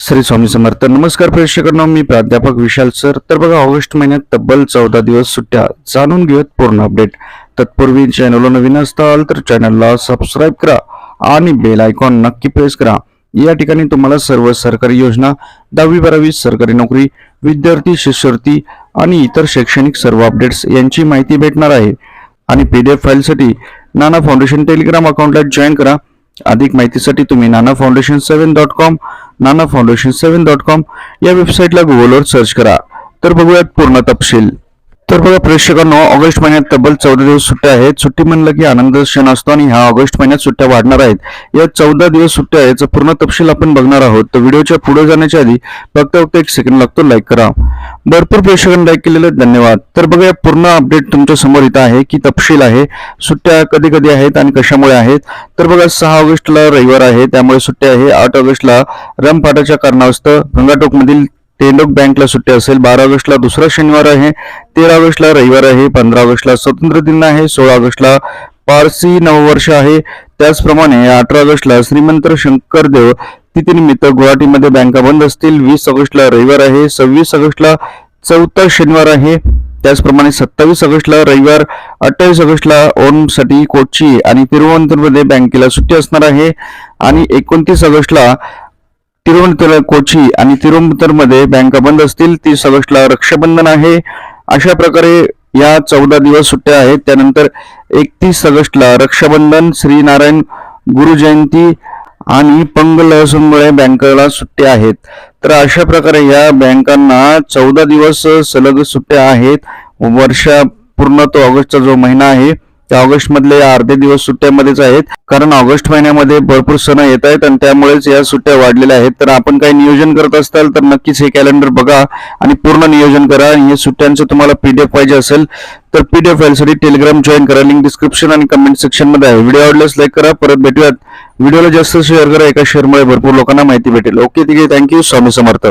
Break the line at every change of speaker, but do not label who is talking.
श्री स्वामी समर्थ. नमस्कार प्रेक्षकांना मी प्राध्यापक विशाल सर. तर बघा ऑगस्ट महिन्यात तब्बल चौदा दिवस सुट्ट्या. जाणून घेऊयात पूर्ण अपडेट. तत्पूर्वी चॅनलला नवीन असाल तर चॅनलला सबस्क्राईब करा आणि बेल आयकॉन नक्की प्रेस करा. या ठिकाणी तुम्हाला सर्व सरकारी योजना दहावी बारावी सरकारी नोकरी विद्यार्थी शिष्यवृत्ती आणि इतर शैक्षणिक सर्व अपडेट्स यांची माहिती भेटणार आहे. आणि पी डी एफ फाईलसाठी नाना फाउंडेशन टेलिग्राम अकाउंटला जॉईन करा. अधिक माहितीसाठी तुम्ही Nana Foundation seven dot com Nana Foundation seven dot com या वेबसाईटला गुगलवर सर्च करा. तर बघूयात पूर्ण तपशील. तर बघा प्रेक्षकांनो ऑगस्ट महिन्यात तब्बल चौदा दिवस सुट्ट्या आहेत. सुट्टी म्हणलं की आनंद क्षण असतो आणि ह्या ऑगस्ट महिन्यात सुट्ट्या वाढणार आहेत. या चौदा दिवस सुट्ट्या याचा पूर्ण तपशील आपण बघणार आहोत. तर व्हिडिओच्या पुढे जाण्याच्या आधी फक्त फक्त एक सेकंड लागतो लाईक करा. भरपूर प्रेक्षकांनी लाईक केलेलं धन्यवाद. तर बघा पूर्ण अपडेट तुमच्यासमोर इथं आहे की तपशील आहे. सुट्ट्या कधी कधी आहेत आणि कशामुळे आहेत? तर बघा सहा ऑगस्टला रविवार आहे. त्यामुळे सुट्ट्या आहे. आठ ऑगस्टला रमपाटाच्या कारणास्तव गंगाटोकमधील टेंडोक बँकला सुट्टी असेल. बारा ऑगस्टला दुसरा शनिवार आहे. तेरा ऑगस्टला रविवार आहे. पंधरा ऑगस्टला स्वतंत्र दिन आहे. सोळा ऑगस्टला पारसी नववर्ष आहे. त्याचप्रमाणे अठरा ऑगस्टला श्रीमंत शंकरदेव तिथीनिमित्त गुवाहाटीमध्ये बँका बंद असतील. वीस ऑगस्टला रविवार आहे. सव्वीस ऑगस्टला चौथा शनिवार आहे. त्याचप्रमाणे सत्तावीस ऑगस्टला रविवार अठ्ठावीस ऑगस्टला ओमसाठी कोची आणि तिरुवनंतपूरमध्ये बँकेला सुट्टी असणार आहे. आणि एकोणतीस ऑगस्टला तिरुवनंतपुर कोची आणि तिरुवनंतपुरमध्ये बँका बंद असतील. तीस ऑगस्टला रक्षाबंधन आहे. अशा प्रकारे या चौदा दिवस सुट्ट्या आहेत. त्यानंतर एकतीस ऑगस्टला रक्षाबंधन श्रीनारायण गुरुजयंती आणि पंग असमुळे बँकेला सुट्ट्या आहेत. तर अशा प्रकारे या बँकांना चौदा दिवस सलग सुट्ट्या आहेत. वर्षा पूर्ण तो ऑगस्टचा जो महिना आहे त्या ऑगस्ट मधले या अर्धे दिवस सुट्ट्यामध्येच आहेत. कारण ऑगस्ट महिन्यामध्ये भरपूर सण येत आहेत आणि त्यामुळेच या सुट्ट्या वाढलेल्या आहेत. तर आपण काही नियोजन करत असाल तर नक्कीच हे कॅलेंडर बघा आणि पूर्ण नियोजन करा. आणि सुट्ट्यांचं तुम्हाला पीडीएफ पाहिजे असेल तर पीडीएफ फाईलसाठी टेलिग्राम जॉईन करा. लिंक डिस्क्रिप्शन आणि कमेंट सेक्शनमध्ये आहे. व्हिडिओ आवडल्यास लाईक करा. परत भेटूयात. व्हिडिओला जास्त शेअर करा. एका शेअरमुळे भरपूर लोकांना माहिती भेटेल. ओके ठीक आहे. Thank you Swami Samarth.